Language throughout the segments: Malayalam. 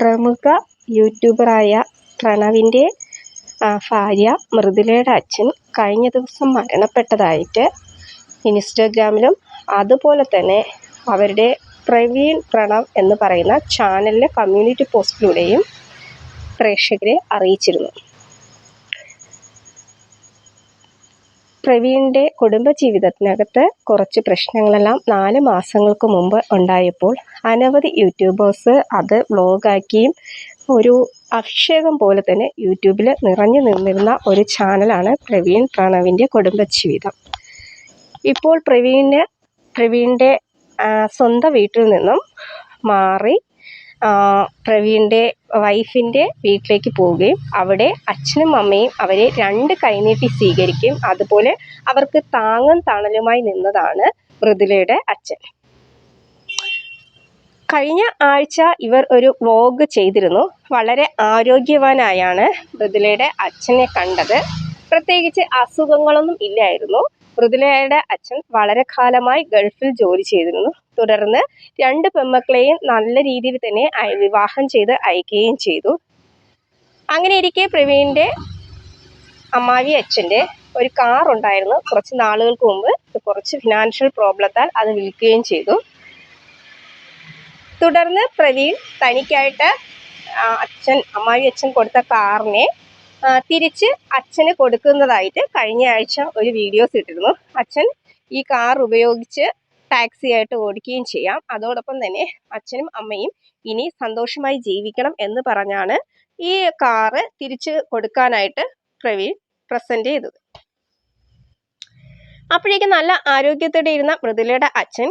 പ്രമുഖ യൂട്യൂബറായ പ്രണവിന്റെ ഭാര്യ മൃദുലയുടെ അച്ഛൻ കഴിഞ്ഞ ദിവസം മരണപ്പെട്ടതായിട്ട് ഇൻസ്റ്റഗ്രാമിലും അതുപോലെ തന്നെ അവരുടെ പ്രവീൺ പ്രണവ് എന്ന് പറയുന്ന ചാനലിലെ കമ്മ്യൂണിറ്റി പോസ്റ്റിലൂടെയും പ്രേക്ഷകരെ അറിയിച്ചിരുന്നു. പ്രവീണിന്റെ കുടുംബജീവിതത്തിനകത്ത് കുറച്ച് പ്രശ്നങ്ങളെല്ലാം നാല് മാസങ്ങൾക്ക് മുമ്പ് ഉണ്ടായപ്പോൾ അനവധി യൂട്യൂബേഴ്സ് അത് വ്ളോഗാക്കിയും ഒരു അഭിഷേകം പോലെ തന്നെ യൂട്യൂബിൽ നിറഞ്ഞു നിന്നിരുന്ന ഒരു ചാനലാണ് പ്രവീൺ പ്രണവിന്റെ കുടുംബജീവിതം. ഇപ്പോൾ പ്രവീണിന് പ്രവീണിന്റെ സ്വന്തം വീട്ടിൽ നിന്നും മാറി പ്രവീണിന്റെ വൈഫിന്റെ വീട്ടിലേക്ക് പോവുകയും അവിടെ അച്ഛനും അമ്മയും അവരെ രണ്ട് കൈനീട്ടി സ്വീകരിക്കുകയും അതുപോലെ അവർക്ക് താങ്ങും തണലുമായി നിന്നതാണ് മൃദുലയുടെ അച്ഛൻ. കഴിഞ്ഞ ആഴ്ച ഇവർ ഒരു വ്ലോഗ് ചെയ്തിരുന്നു. വളരെ ആരോഗ്യവാനായാണ് മൃദുലയുടെ അച്ഛനെ കണ്ടത്. പ്രത്യേകിച്ച് അസുഖങ്ങളൊന്നും ഇല്ലായിരുന്നു. മൃദുലയുടെ അച്ഛൻ വളരെ കാലമായി ഗൾഫിൽ ജോലി ചെയ്തിരുന്നു. തുടർന്ന് രണ്ട് പെൺമക്കളെയും നല്ല രീതിയിൽ തന്നെ വിവാഹം ചെയ്ത് അയക്കുകയും ചെയ്തു. അങ്ങനെ ഇരിക്കെ പ്രവീണിന്റെ അമ്മാവി അച്ഛന്റെ ഒരു കാർ ഉണ്ടായിരുന്നു. കുറച്ച് നാളുകൾക്ക് മുമ്പ് കുറച്ച് ഫിനാൻഷ്യൽ പ്രോബ്ലത്താൽ അത് വിൽക്കുകയും ചെയ്തു. തുടർന്ന് പ്രവീൺ തനിക്കായിട്ട് അച്ഛൻ അമ്മാവി അച്ഛൻ കൊടുത്ത കാറിനെ തിരിച്ച് അച്ഛന് കൊടുക്കുന്നതായിട്ട് കഴിഞ്ഞ ആഴ്ച ഒരു വീഡിയോസ് ഇട്ടിരുന്നു. അച്ഛൻ ഈ കാർ ഉപയോഗിച്ച് ടാക്സി ആയിട്ട് ഓടിക്കുകയും ചെയ്യാം. അതോടൊപ്പം തന്നെ അച്ഛനും അമ്മയും ഇനി സന്തോഷമായി ജീവിക്കണം എന്ന് പറഞ്ഞാണ് ഈ കാറ് തിരിച്ച് കൊടുക്കാനായിട്ട് പ്രവീൺ പ്രസന്റ് ചെയ്തത്. അപ്പോഴേക്കും നല്ല ആരോഗ്യത്തോടെ ഇരുന്ന മൃദുലയുടെ അച്ഛൻ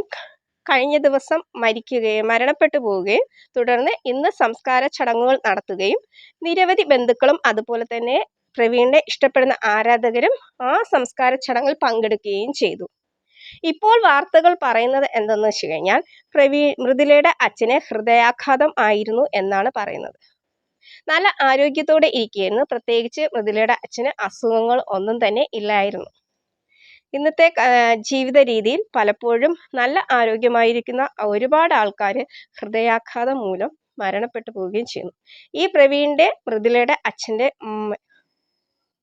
കഴിഞ്ഞ ദിവസം മരിക്കുകയും മരണപ്പെട്ടു പോവുകയും തുടർന്ന് ഇന്ന് സംസ്കാര ചടങ്ങുകൾ നടത്തുകയും നിരവധി ബന്ധുക്കളും അതുപോലെ തന്നെ പ്രവീണിനെ ഇഷ്ടപ്പെടുന്ന ആരാധകരും ആ സംസ്കാര ചടങ്ങിൽ പങ്കെടുക്കുകയും ചെയ്തു. ഇപ്പോൾ വാർത്തകൾ പറയുന്നത് എന്തെന്ന് വെച്ച് കഴിഞ്ഞാൽ പ്രവീ മൃദുലയുടെ അച്ഛന് ഹൃദയാഘാതം ആയിരുന്നു എന്നാണ് പറയുന്നത്. നല്ല ആരോഗ്യത്തോടെ ഇരിക്കുകയായിരുന്നു പ്രത്യേകിച്ച് മൃദുലയുടെ അച്ഛന് അസുഖങ്ങൾ ഒന്നും തന്നെ ഇല്ലായിരുന്നു. ഇന്നത്തെ ജീവിത രീതിയിൽ പലപ്പോഴും നല്ല ആരോഗ്യമായിരിക്കുന്ന ഒരുപാട് ആൾക്കാർ ഹൃദയാഘാതം മൂലം മരണപ്പെട്ടു പോവുകയും ചെയ്യുന്നു. ഈ പ്രവീണിന്റെ മൃദുലയുടെ അച്ഛന്റെ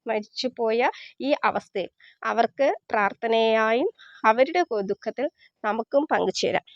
മരിച്ചുപോയ ഈ അവസ്ഥയിൽ അവർക്ക് പ്രാർത്ഥനയായും അവരുടെ ദുഃഖത്തിൽ നമുക്കും പങ്കുചേരാം.